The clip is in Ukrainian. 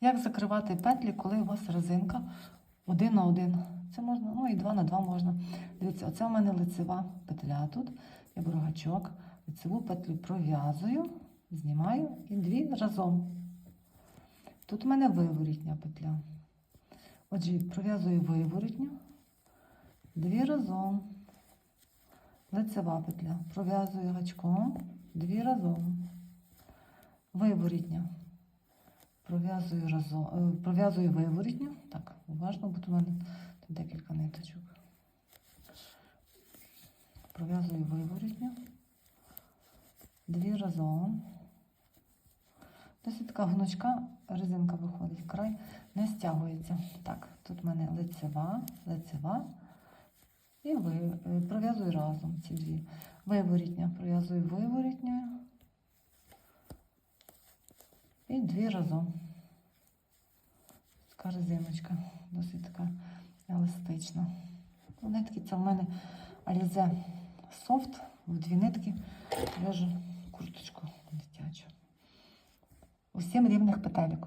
Як закривати петлі, коли у вас резинка один на один? Це можна, ну і два на два можна. Дивіться, оце у мене лицева петля тут. Я беру гачок, лицеву петлю пров'язую, знімаю і дві разом. Тут у мене виворітня петля. Отже, пров'язую виворітню, дві разом. Лицева петля. Пров'язую гачком, дві разом. Виворітня. Пров'язую разом, е, пров'язую виворітню. Так, уважно, бо тут у мене тут декілька ниточок. Пров'язую виворітню. Дві разом. Досить така гнучка резинка виходить, край не стягується. Так, тут в мене лицева, лицева. І ви, е, пров'язую разом ці дві. Виворітня, пров'язую виворітньою. І дві разом. Така досить така еластична. Нитки це в мене Alize Soft в дві нитки в'яжу курточку дитячу. Усім рівних петелек.